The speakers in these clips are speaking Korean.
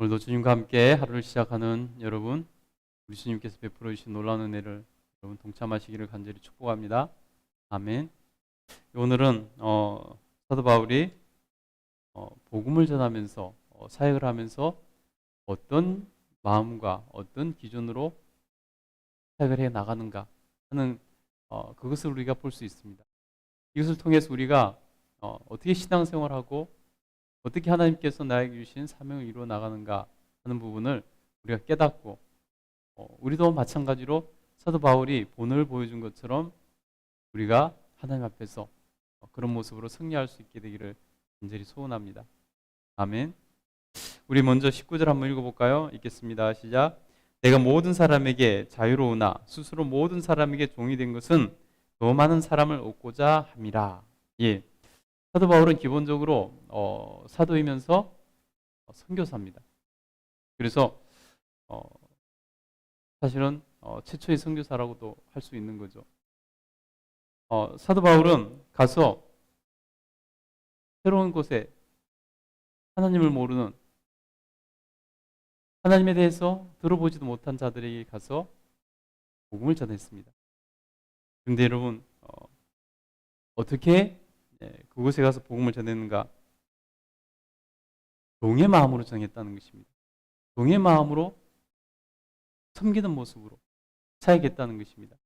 오늘도 주님과 함께 하루를 시작하는 여러분, 우리 주님께서 베풀어 주신 놀라운 은혜를 여러분 동참하시기를 간절히 축복합니다. 아멘. 오늘은 어, 사도 바울이 어, 복음을 전하면서 어, 사역을 하면서 어떤 마음과 어떤 기준으로 사역을 해 나가는가 하는 어, 그것을 우리가 볼 수 있습니다. 이것을 통해서 우리가 어, 어떻게 신앙생활하고 어떻게 하나님께서 나에게 주신 사명을 이루어 나가는가 하는 부분을 우리가 깨닫고 어, 우리도 마찬가지로 사도 바울이 본을 보여준 것처럼 우리가 하나님 앞에서 어, 그런 모습으로 승리할 수 있게 되기를 간절히 소원합니다. 아멘. 우리 먼저 19절 한번 읽어볼까요? 읽겠습니다. 시작. 내가 모든 사람에게 자유로우나 스스로 모든 사람에게 종이 된 것은 더 많은 사람을 얻고자 함이라. 예. 사도 바울은 기본적으로 어, 사도이면서 선교사입니다. 그래서 어, 사실은 어, 최초의 선교사라고도 할 수 있는 거죠. 어, 사도 바울은 가서 새로운 곳에 하나님을 모르는 하나님에 대해서 들어보지도 못한 자들에게 가서 복음을 전했습니다. 그런데 여러분 어, 어떻게 예, 그곳에 가서 복음을 전했는가? 동의 마음으로 정했다는 것입니다. 동의 마음으로 섬기는 모습으로 사역했다는 것입니다.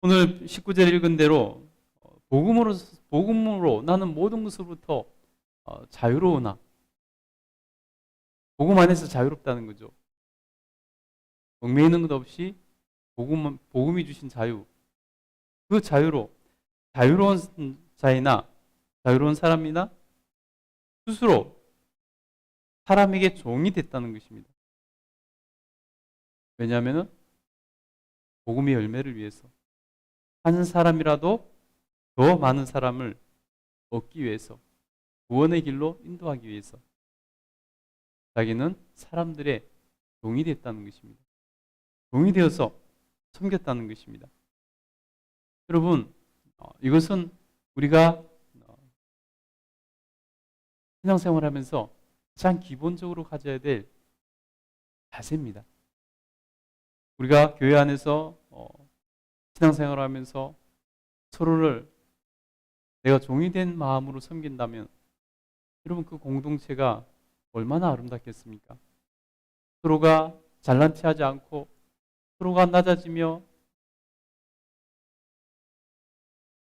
오늘 19절 읽은 대로 어, 복음으로 복음으로 나는 모든 것으로부터 어, 자유로우나 복음 안에서 자유롭다는 거죠. 얽매 있는 것 없이 복음 복음이 주신 자유 그 자유로 자유로운 자이나 자유로운 사람이나 스스로 사람에게 종이 됐다는 것입니다. 왜냐하면 복음의 열매를 위해서 한 사람이라도 더 많은 사람을 얻기 위해서 구원의 길로 인도하기 위해서 자기는 사람들의 종이 됐다는 것입니다. 종이 되어서 섬겼다는 것입니다. 여러분 어, 이것은 우리가 어, 신앙생활하면서 가장 기본적으로 가져야 될 자세입니다. 우리가 교회 안에서 어, 신앙생활하면서 서로를 내가 종이 된 마음으로 섬긴다면 여러분 그 공동체가 얼마나 아름답겠습니까? 서로가 잘난 체하지 않고 서로가 낮아지며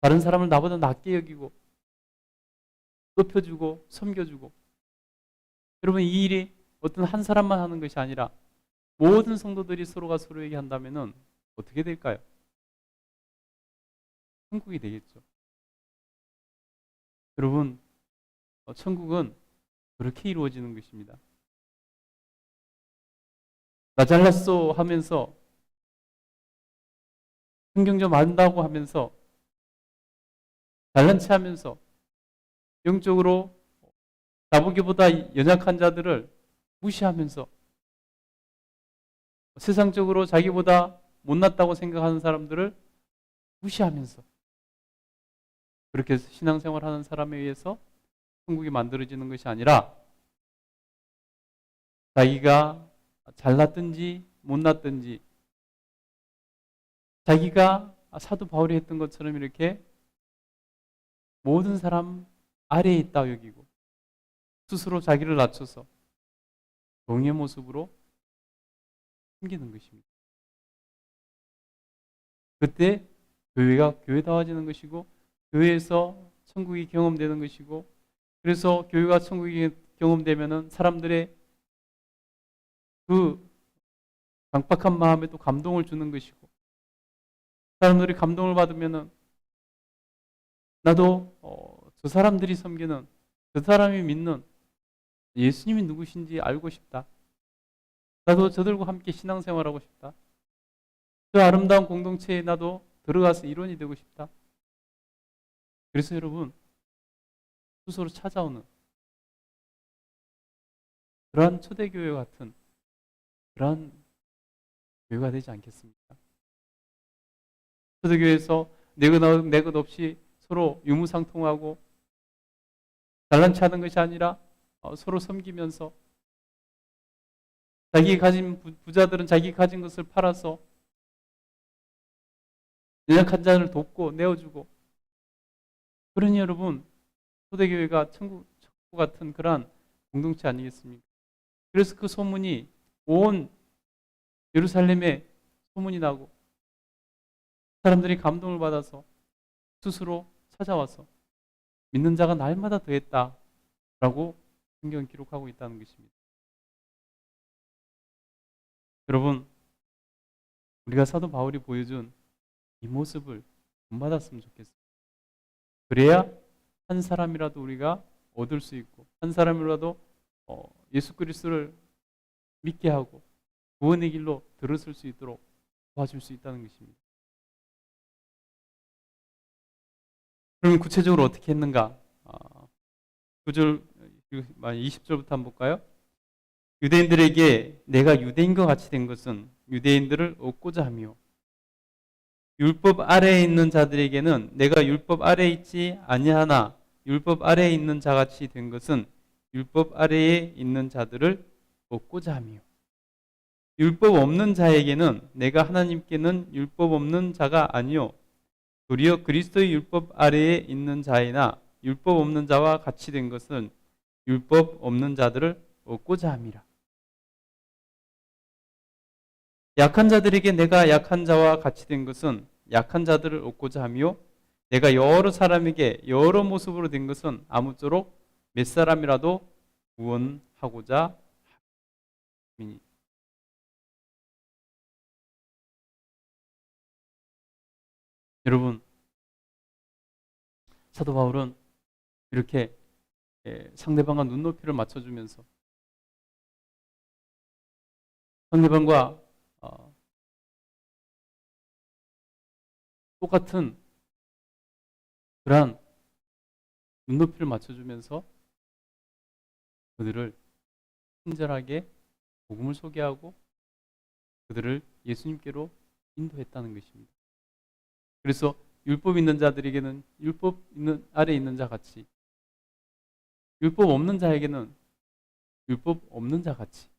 다른 사람을 나보다 낮게 여기고 높여주고 섬겨주고 여러분 이 일이 어떤 한 사람만 하는 것이 아니라 모든 성도들이 서로가 서로에게 한다면 어떻게 될까요? 천국이 되겠죠. 여러분 어, 천국은 그렇게 이루어지는 것입니다. 나 잘났어 하면서 성경 좀 안다고 하면서 잘난 체 하면서 영적으로 나보기보다 연약한 자들을 무시하면서 세상적으로 자기보다 못났다고 생각하는 사람들을 무시하면서 그렇게 신앙생활 하는 사람에 의해서 천국이 만들어지는 것이 아니라 자기가 잘났든지 못났든지 자기가 사도 바울이 했던 것처럼 이렇게 모든 사람 아래에 있다 여기고 스스로 자기를 낮춰서 동의 모습으로 숨기는 것입니다. 그때 교회가 교회다워지는 것이고 교회에서 천국이 경험되는 것이고 그래서 교회가 천국이 경험되면은 사람들의 그 강박한 마음에 또 감동을 주는 것이고 사람들이 감동을 받으면은 나도 어, 저 사람들이 섬기는 저 사람이 믿는 예수님이 누구신지 알고 싶다. 나도 저들과 함께 신앙생활하고 싶다. 그 아름다운 공동체에 나도 들어가서 일원이 되고 싶다. 그래서 여러분 스스로 찾아오는 그러한 초대교회 같은 그러한 교회가 되지 않겠습니까? 초대교회에서 내것 내것 없이 서로 유무상통하고 잘난 체하는 것이 아니라 어, 서로 섬기면서 자기 가진 부- 부자들은 자기 가진 것을 팔아서 연약한 자를 돕고 내어주고 그러니 여러분 초대교회가 천국, 천국 같은 그러한 공동체 아니겠습니까? 그래서 그 소문이 온 예루살렘에 소문이 나고 사람들이 감동을 받아서 스스로 찾아와서 믿는 자가 날마다 더했다라고 성경 기록하고 있다는 것입니다. 여러분, 우리가 사도 바울이 보여준 이 모습을 본받았으면 좋겠어요. 그래야 한 사람이라도 우리가 얻을 수 있고 한 사람이라도 어, 예수 그리스도를 믿게 하고 구원의 길로 들었을 수 있도록 도와줄 수 있다는 것입니다. 그러면 구체적으로 어떻게 했는가? 아, 9절, 20절부터 한번 볼까요? 유대인들에게 내가 유대인과 같이 된 것은 유대인들을 얻고자 함이요. 율법 아래에 있는 자들에게는 내가 율법 아래에 있지 아니하나 율법 아래에 있는 자같이 된 것은 율법 아래에 있는 자들을 얻고자 함이요. 율법 없는 자에게는 내가 하나님께는 율법 없는 자가 아니요 도리어 그리스도의 율법 아래에 있는 자이나 율법 없는 자와 같이 된 것은 율법 없는 자들을 얻고자 함이라. 약한 자들에게 내가 약한 자와 같이 된 것은 약한 자들을 얻고자 하며 내가 여러 사람에게 여러 모습으로 된 것은 아무쪼록 몇 사람이라도 구원하고자 함이니. 여러분 사도 바울은 이렇게 예, 상대방과 눈높이를 맞춰주면서 상대방과 어, 똑같은 그러한 눈높이를 맞춰주면서 그들을 친절하게 복음을 소개하고 그들을 예수님께로 인도했다는 것입니다. 그래서 율법 있는 자들에게는 율법 있는 아래 있는 자 같이 율법 없는 자에게는 율법 없는 자 같이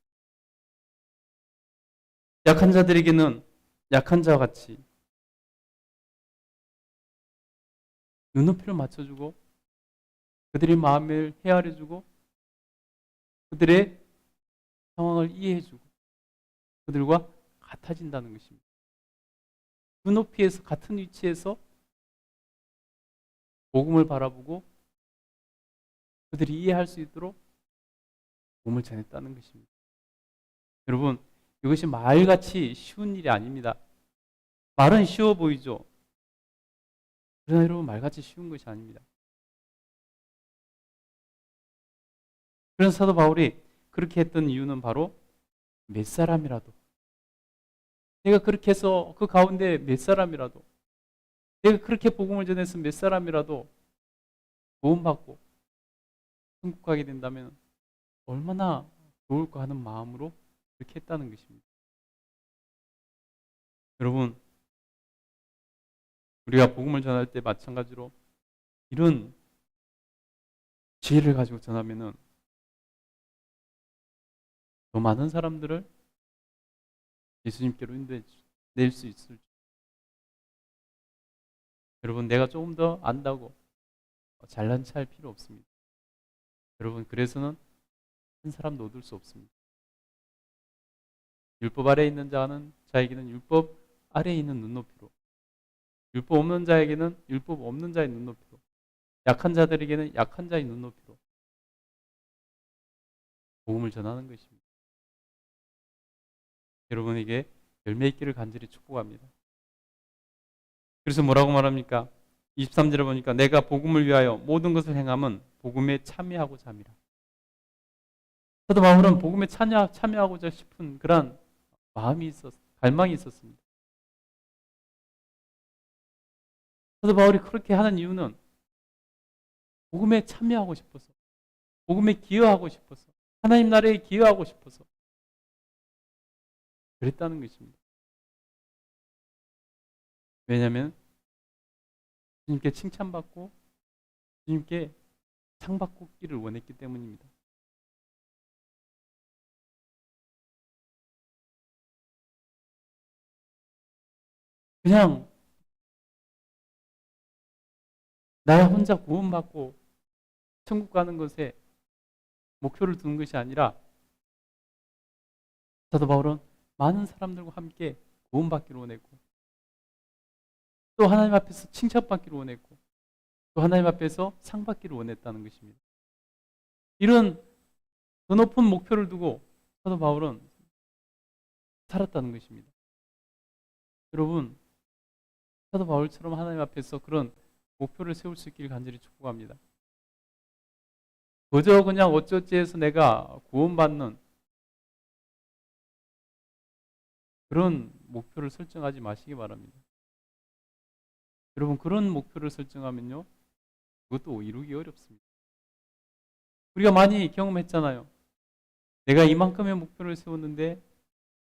약한 자들에게는 약한 자와 같이 눈높이를 맞춰주고 그들의 마음을 헤아려주고 그들의 상황을 이해해주고 그들과 같아진다는 것입니다. 눈높이에서 같은 위치에서 복음을 바라보고 그들이 이해할 수 있도록 복음을 전했다는 것입니다. 여러분 이것이 말같이 쉬운 일이 아닙니다. 말은 쉬워 보이죠. 그러나 여러분 말같이 쉬운 것이 아닙니다. 그런 사도 바울이 그렇게 했던 이유는 바로 몇 사람이라도 내가 그렇게 해서 그 가운데 몇 사람이라도 내가 그렇게 복음을 전해서 몇 사람이라도 도움받고 천국 가게 된다면 얼마나 좋을까 하는 마음으로 그렇게 했다는 것입니다. 여러분 우리가 복음을 전할 때 마찬가지로 이런 지혜를 가지고 전하면은 더 많은 사람들을 예수님께로 인도해 낼 수 있을 여러분 내가 조금 더 안다고 잘난 체할 필요 없습니다. 여러분 그래서는 한 사람도 얻을 수 없습니다. 율법 아래에 있는 자는 자에게는 율법 아래에 있는 눈높이로 율법 없는 자에게는 율법 없는 자의 눈높이로 약한 자들에게는 약한 자의 눈높이로 복음을 전하는 것입니다. 여러분에게 열매 있기를 간절히 축복합니다. 그래서 뭐라고 말합니까? 23절에 보니까 내가 복음을 위하여 모든 것을 행함은 복음에 참여하고자 함이라. 사도 바울은 복음에 참여, 참여하고자 싶은 그런 마음이 있었, 갈망이 있었습니다. 사도 바울이 그렇게 하는 이유는 복음에 참여하고 싶어서, 복음에 기여하고 싶어서, 하나님 나라에 기여하고 싶어서 그랬다는 것입니다. 왜냐하면 주님께 칭찬받고 주님께 상받고 기를 원했기 때문입니다. 그냥 나 혼자 구원받고 천국 가는 것에 목표를 두는 것이 아니라 사도 바울은 많은 사람들과 함께 구원받기를 원했고 또 하나님 앞에서 칭찬받기를 원했고 또 하나님 앞에서 상 받기를 원했다는 것입니다. 이런 더 높은 목표를 두고 사도 바울은 살았다는 것입니다. 여러분 사도 바울처럼 하나님 앞에서 그런 목표를 세울 수 있기를 간절히 축복합니다. 그저 그냥 어쩌지 해서 내가 구원받는 그런 목표를 설정하지 마시기 바랍니다. 여러분 그런 목표를 설정하면요 그것도 이루기 어렵습니다. 우리가 많이 경험했잖아요. 내가 이만큼의 목표를 세웠는데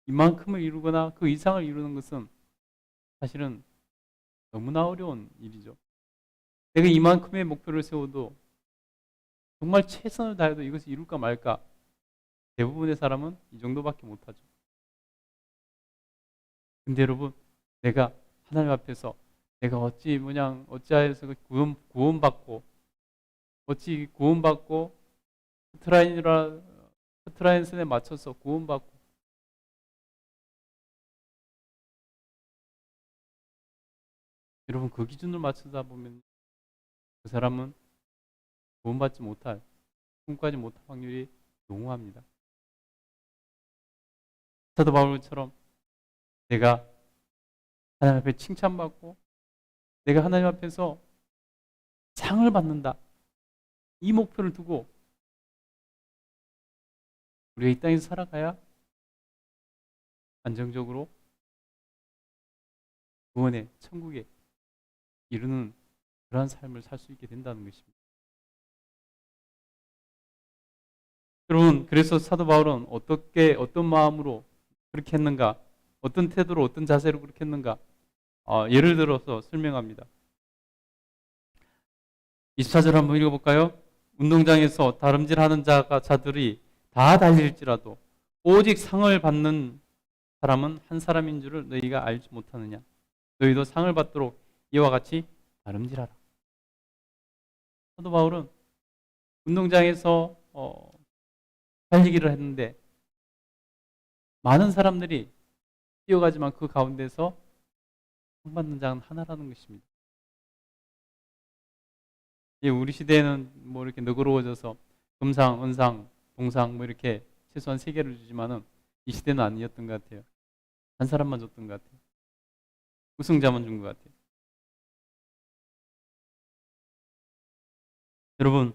이만큼을 이루거나 그 이상을 이루는 것은 사실은 너무나 어려운 일이죠. 내가 이만큼의 목표를 세워도 정말 최선을 다해도 이것을 이룰까 말까 대부분의 사람은 이 정도밖에 못하죠. 근데 여러분 내가 하나님 앞에서 내가 어찌 뭐냐 어찌하여서 그 구원 구원받고 어찌 구원받고 트라인이라 트라인 선에 맞춰서 구원받고 여러분 그 기준을 맞추다 보면 그 사람은 구원받지 못할 꿈까지 못할 확률이 농후합니다. 사도 바울처럼 내가 하나님 앞에 칭찬받고 내가 하나님 앞에서 상을 받는다. 이 목표를 두고 우리가 이 땅에서 살아가야 안정적으로 구원의 천국에 이루는 그러한 삶을 살 수 있게 된다는 것입니다. 여러분, 그래서 사도 바울은 어떻게 어떤 마음으로 그렇게 했는가, 어떤 태도로 어떤 자세로 그렇게 했는가, 어, 예를 들어서 설명합니다. 24절 한번 읽어볼까요? 운동장에서 다름질하는 자가 자들이 다 달릴지라도 오직 상을 받는 사람은 한 사람인 줄을 너희가 알지 못하느냐? 너희도 상을 받도록 이와 같이 다름질하라. 사도 바울은 운동장에서 어, 달리기를 했는데 많은 사람들이 뛰어가지만 그 가운데서 상 받는 자는 하나라는 것입니다. 예, 우리 시대에는 뭐 이렇게 너그러워져서 금상, 은상, 동상 뭐 이렇게 최소한 세 개를 주지만은 이 시대는 아니었던 것 같아요. 한 사람만 줬던 것 같아요. 우승자만 준 것 같아요. 여러분,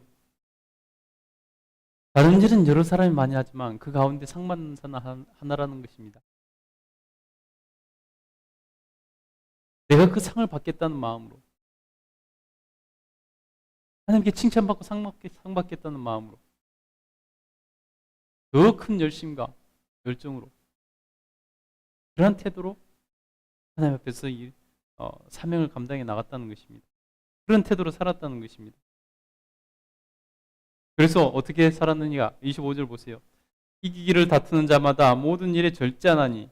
다른 일은 여러 사람이 많이 하지만 그 가운데 상 받는 사람 하나라는 것입니다. 내가 그 상을 받겠다는 마음으로 하나님께 칭찬받고 상, 받겠, 상 받겠다는 마음으로 더 큰 열심과 열정으로 그러한 태도로 하나님 앞에서 이 어, 사명을 감당해 나갔다는 것입니다. 그런 태도로 살았다는 것입니다. 그래서 어떻게 살았느냐 25절 보세요. 이기기를 다투는 자마다 모든 일에 절제하나니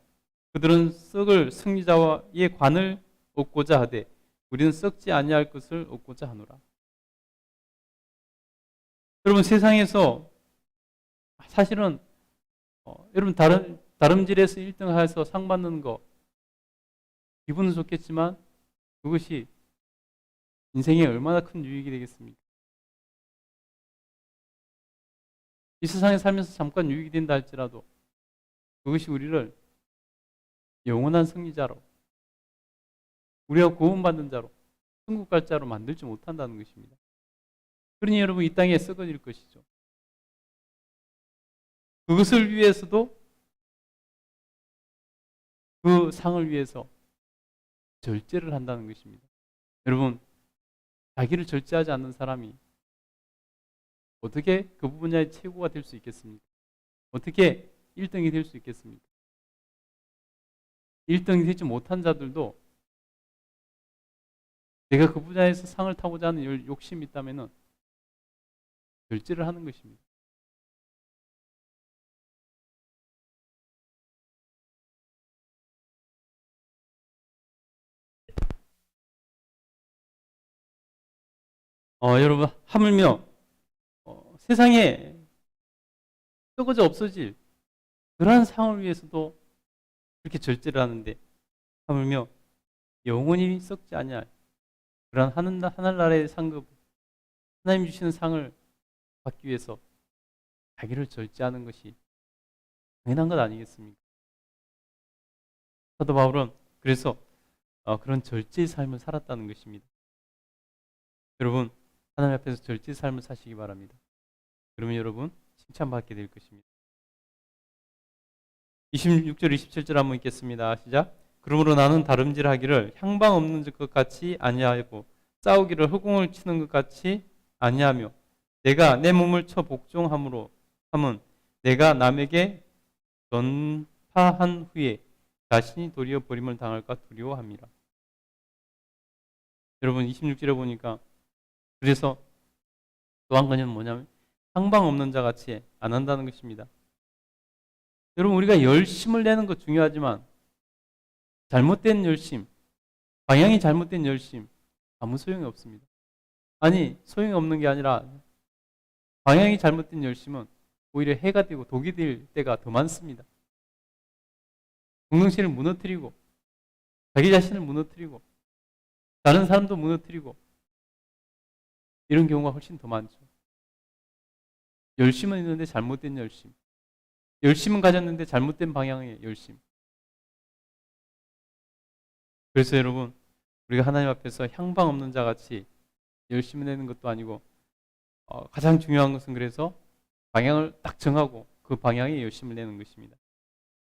그들은 썩을 승리자와의 관을 얻고자 하되 우리는 썩지 아니할 것을 얻고자 하노라. 여러분 세상에서 사실은 어, 여러분 다른 다름질에서 1등 해서 상 받는 거 기분은 좋겠지만 그것이 인생에 얼마나 큰 유익이 되겠습니까? 이 세상에 살면서 잠깐 유익이 된다 할지라도 그것이 우리를 영원한 승리자로 우리가 구원받는 자로 천국 갈 자로 만들지 못한다는 것입니다. 그러니 여러분 이 땅에 썩어질 것이죠. 그것을 위해서도 그 상을 위해서 절제를 한다는 것입니다. 여러분 자기를 절제하지 않는 사람이 어떻게 그 분야의 최고가 될 수 있겠습니까? 어떻게 1등이 될 수 있겠습니까? 1등이 되지 못한 자들도 내가 그 분야에서 상을 타고자 하는 욕심이 있다면 결제를 하는 것입니다. 어, 여러분 하물며 어, 세상에 뜨거져 없어질 그러한 상을 위해서도 그렇게 절제를 하는데 하물며 영원히 썩지 아니할 하늘, 하늘나라의 상급 하나님 주시는 상을 받기 위해서 자기를 절제하는 것이 당연한 것 아니겠습니까? 사도 바울은 그래서 어, 그런 절제의 삶을 살았다는 것입니다. 여러분 하나님 앞에서 절제의 삶을 사시기 바랍니다. 그러면 여러분 칭찬받게 될 것입니다. 26절 27절 한번 읽겠습니다. 시작. 그러므로 나는 다름질하기를 향방 없는 것 같이 아니하고 싸우기를 허공을 치는 것 같이 아니하며 내가 내 몸을 쳐 복종함으로 함은 내가 남에게 전파한 후에 자신이 도리어 버림을 당할까 두려워함이라. 여러분 26절에 보니까 그래서 또 한 가지는 뭐냐면 향방 없는 자 같이 안 한다는 것입니다. 여러분 우리가 열심을 내는 것 중요하지만 잘못된 열심, 방향이 잘못된 열심 아무 소용이 없습니다. 아니 소용이 없는 게 아니라 방향이 잘못된 열심은 오히려 해가 되고 독이 될 때가 더 많습니다. 공동체를 무너뜨리고 자기 자신을 무너뜨리고 다른 사람도 무너뜨리고 이런 경우가 훨씬 더 많죠. 열심은 있는데 잘못된 열심. 열심은 가졌는데 잘못된 방향의 열심. 그래서 여러분, 우리가 하나님 앞에서 향방 없는 자 같이 열심히 내는 것도 아니고, 어, 가장 중요한 것은 그래서 방향을 딱 정하고 그 방향에 열심을 내는 것입니다.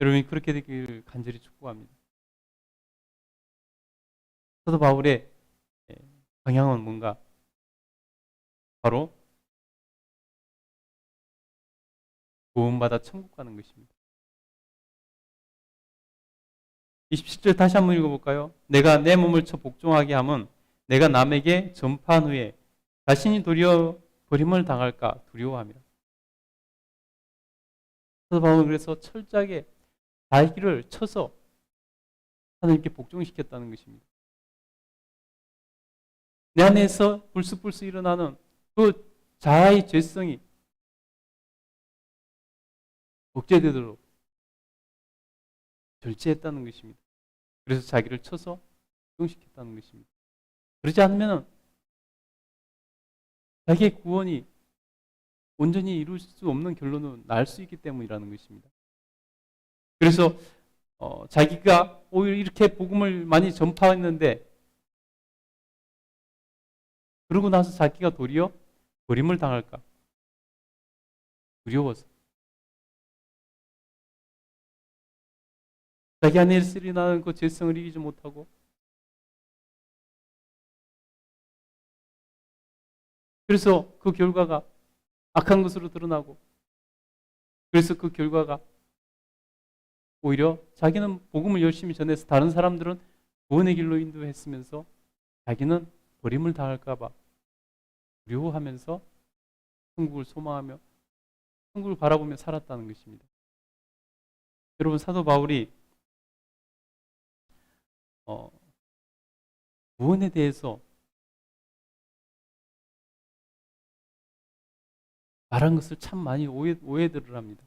여러분이 그렇게 되기를 간절히 축복합니다. 사도 바울의 예, 방향은 뭔가? 바로 구원받아 천국 가는 것입니다. 27절 다시 한번 읽어볼까요? 내가 내 몸을 쳐 복종하게 함은 내가 남에게 전파한 후에 자신이 도리어 버림을 당할까 두려워함이라. 사도 바울은 그래서 철저하게 자기를 쳐서 하나님께 복종시켰다는 것입니다. 내 안에서 불쑥불쑥 일어나는 그 자아의 죄성이 억제되도록 절제했다는 것입니다. 그래서 자기를 쳐서 복종시켰다는 것입니다. 그러지 않으면 자기의 구원이 온전히 이룰 수 없는 결론은 날 수 있기 때문이라는 것입니다. 그래서 어, 자기가 오히려 이렇게 복음을 많이 전파했는데 그러고 나서 자기가 도리어 버림을 당할까 두려워서 자기 안에 쓰리 나는 그 죄성을 이기지 못하고 그래서 그 결과가 악한 것으로 드러나고 그래서 그 결과가 오히려 자기는 복음을 열심히 전해서 다른 사람들은 구원의 길로 인도했으면서 자기는 버림을 당할까봐 두려워하면서 천국을 소망하며 천국을 바라보며 살았다는 것입니다. 여러분 사도 바울이 어, 구원에 대해서 말한 것을 참 많이 오해, 오해들을 합니다.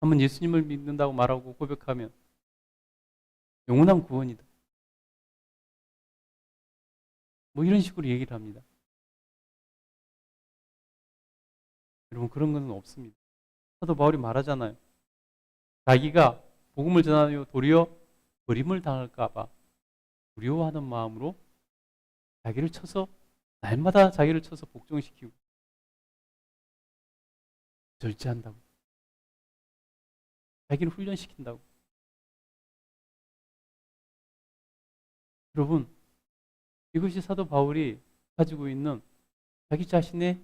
한번 예수님을 믿는다고 말하고 고백하면 영원한 구원이다. 뭐 이런 식으로 얘기를 합니다. 여러분 그런 것은 없습니다. 사도 바울이 말하잖아요. 자기가 복음을 전하여 도리어 버림을 당할까봐 두려워하는 마음으로 자기를 쳐서 날마다 자기를 쳐서 복종시키고 절제한다고. 자기를 훈련시킨다고. 여러분, 이것이 사도 바울이 가지고 있는 자기 자신의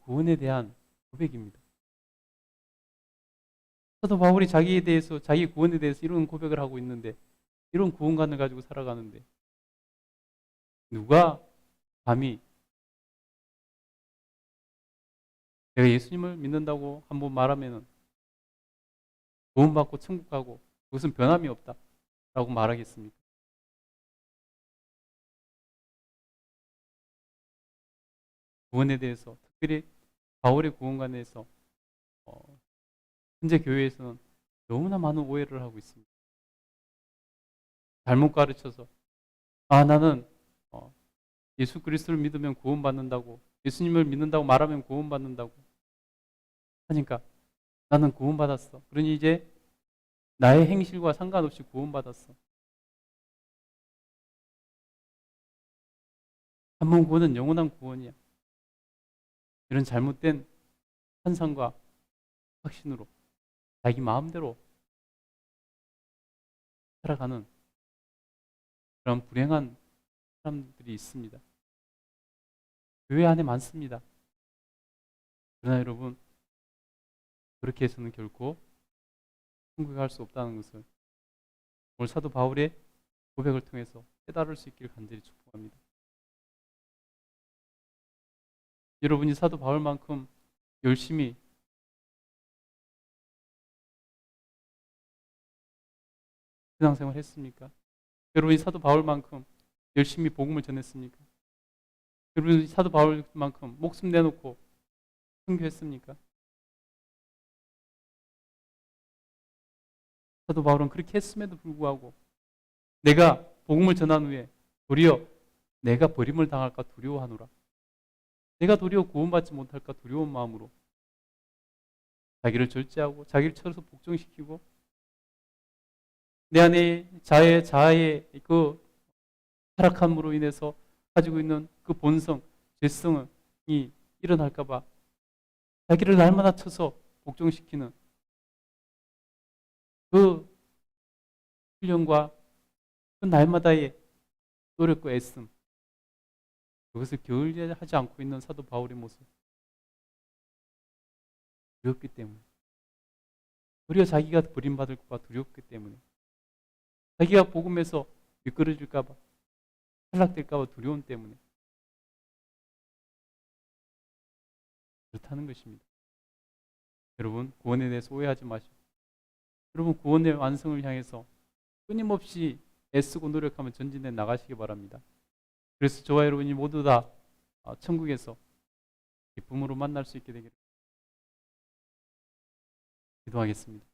구원에 대한 고백입니다. 사도 바울이 자기에 대해서, 자기 구원에 대해서 이런 고백을 하고 있는데, 이런 구원관을 가지고 살아가는데, 누가 감히 내가 예수님을 믿는다고 한번 말하면은 구원받고 천국 가고 그것은 변함이 없다 라고 말하겠습니까? 구원에 대해서 특별히 바울의 구원관에 대해서 어, 현재 교회에서는 너무나 많은 오해를 하고 있습니다. 잘못 가르쳐서 아 나는 어, 예수 그리스도를 믿으면 구원받는다고 예수님을 믿는다고 말하면 구원받는다고 하니까 나는 구원받았어. 그러니 이제 나의 행실과 상관없이 구원받았어. 한 번 구원은 영원한 구원이야. 이런 잘못된 환상과 확신으로 자기 마음대로 살아가는 그런 불행한 사람들이 있습니다. 교회 안에 많습니다. 그러나 여러분, 그렇게 해서는 결코 갈수 없다는 것을 오늘 사도 바울의 고백을 통해서 깨달을 수 있기를 간절히 축복합니다. 여러분이 사도 바울만큼 열심히 신앙생활 했습니까? 여러분이 사도 바울만큼 열심히 복음을 전했습니까? 여러분이 사도 바울만큼 목숨 내놓고 선교했습니까? 사도 바울은 그렇게 했음에도 불구하고 내가 복음을 전한 후에 도리어 내가 버림을 당할까 두려워하노라. 내가 도리어 구원받지 못할까 두려운 마음으로 자기를 절제하고 자기를 쳐서 복종시키고 내 안에 자의 자아의 그 타락함으로 인해서 가지고 있는 그 본성, 죄성이 일어날까봐 자기를 날마다 쳐서 복종시키는 그 훈련과 그 날마다의 노력과 애씀 그것을 게을리하지 않고 있는 사도 바울의 모습 두렵기 때문에 도리어 자기가 버림받을까 두렵기 때문에 자기가 복음에서 미끄러질까봐 탈락될까봐 두려움 때문에 그렇다는 것입니다. 여러분 구원에 대해서 오해하지 마시고 여러분 구원의 완성을 향해서 끊임없이 애쓰고 노력하면 전진해 나가시기 바랍니다. 그래서 저와 여러분이 모두 다 어, 천국에서 기쁨으로 만날 수 있게 되기를 기도하겠습니다.